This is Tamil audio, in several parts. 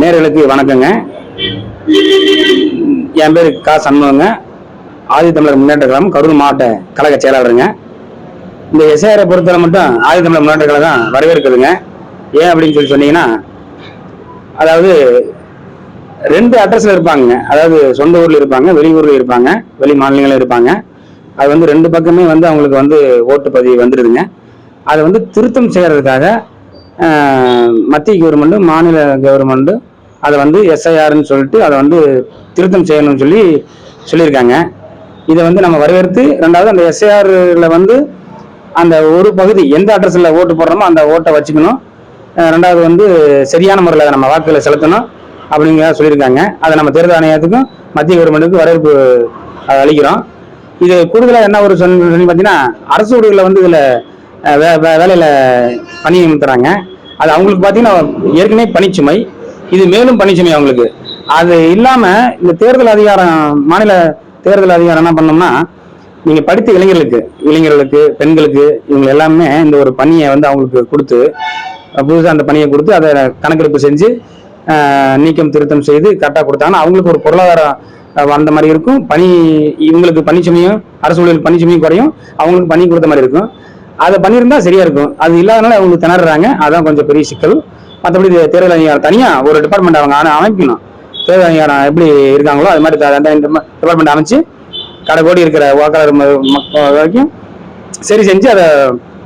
நேர்களுக்கு வணக்கங்க. என் பேர் கா. சண்முகங்க. ஆதி தமிழர் முன்னேற்ற கழகம் கரூர் மாவட்ட கழக செயலாளருங்க. இந்த எஸ்ஐஆரை பொறுத்தவரை மட்டும் ஆதி தமிழர் முன்னேற்ற கழகம் வரவேற்குதுங்க. ஏன் அப்படின்னு சொல்லி சொன்னீங்கன்னா அதாவது ரெண்டு அட்ரஸில் இருப்பாங்க அதாவது சொந்த ஊரில் இருப்பாங்க வெளியூரில் இருப்பாங்க வெளி மாநிலங்களில் இருப்பாங்க. அது வந்து ரெண்டு பக்கமே வந்து அவங்களுக்கு வந்து ஓட்டு பதிவு வந்துடுதுங்க அதை வந்து திருத்தம் செய்கிறதுக்காக மத்திய கவர்மெண்ட்டும் மாநில கவர்மெண்ட்டும் அதை வந்து எஸ்ஐஆர்னு சொல்லிட்டு அதை வந்து திருத்தம் செய்யணும்னு சொல்லி சொல்லியிருக்காங்க. இதை வந்து நம்ம வரவேற்று ரெண்டாவது அந்த எஸ்ஐஆரில் வந்து அந்த ஒரு பகுதி எந்த அட்ரஸில் ஓட்டு போடுறோமோ அந்த ஓட்டை வச்சுக்கணும். ரெண்டாவது வந்து சரியான முறையில் அதை நம்ம வாக்குகளை செலுத்தணும் அப்படிங்கிறத சொல்லியிருக்காங்க. அதை நம்ம தேர்தல் ஆணையத்துக்கும் மத்திய கவர்மெண்ட்டுக்கும் வரவேற்பு அளிக்கிறோம். இது கூடுதலாக என்ன ஒரு சொல்லி பார்த்தீங்கன்னா அரசு ஊழியர்களை வந்து இதில் வே வே- வேலையில் பணி நியமித்துறாங்க அது அவங்களுக்கு பார்த்தீங்கன்னா ஏற்கனவே பணிச்சுமை. இது மேலும் பணிச்சுமை அவங்களுக்கு. அது இல்லாமல் இந்த தேர்தல் அதிகாரம் மாநில தேர்தல் அதிகாரம் என்ன பண்ணோம்னா நீங்கள் படித்த இளைஞர்களுக்கு இளைஞர்களுக்கு பெண்களுக்கு இவங்க எல்லாமே இந்த ஒரு பணியை வந்து அவங்களுக்கு கொடுத்து புதுசாக அந்த பணியை கொடுத்து அதை கணக்கெடுப்பு செஞ்சு நீக்கம் திருத்தம் செய்து கரெக்டாக கொடுத்தாங்கன்னா அவங்களுக்கு ஒரு பொருளாதாரம் வந்த மாதிரி இருக்கும். பணி இவங்களுக்கு பணிச்சுமையும் அரசு ஊழியர்கள் பணிச்சுமையும் குறையும். அவங்களுக்கு பணி கொடுத்த மாதிரி இருக்கும். அதை பண்ணியிருந்தா சரியா இருக்கும். அது இல்லாதனால அவங்க திணறாங்க. அதான் கொஞ்சம் பெரிய சிக்கல். மற்றபடி தேர்தல் அதிகாரம் தனியாக ஒரு டிபார்ட்மெண்ட் அவங்க ஆன- அமைக்கணும். தேர்தல் அதிகாரம் எப்படி இருக்காங்களோ அது மாதிரி டிபார்ட்மெண்ட் அமைச்சு கடைக்கோடி இருக்கிற வாக்காளர் வரைக்கும் சரி செஞ்சு அதை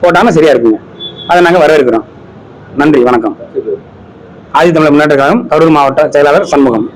போட்டாங்கன்னா சரியா இருக்குங்க. அதை நாங்கள் வரவேற்கிறோம். நன்றி வணக்கம். ஆதி தமிழர் முன்னேற்ற கழகம் கரூர் மாவட்ட செயலாளர் சண்முகம்.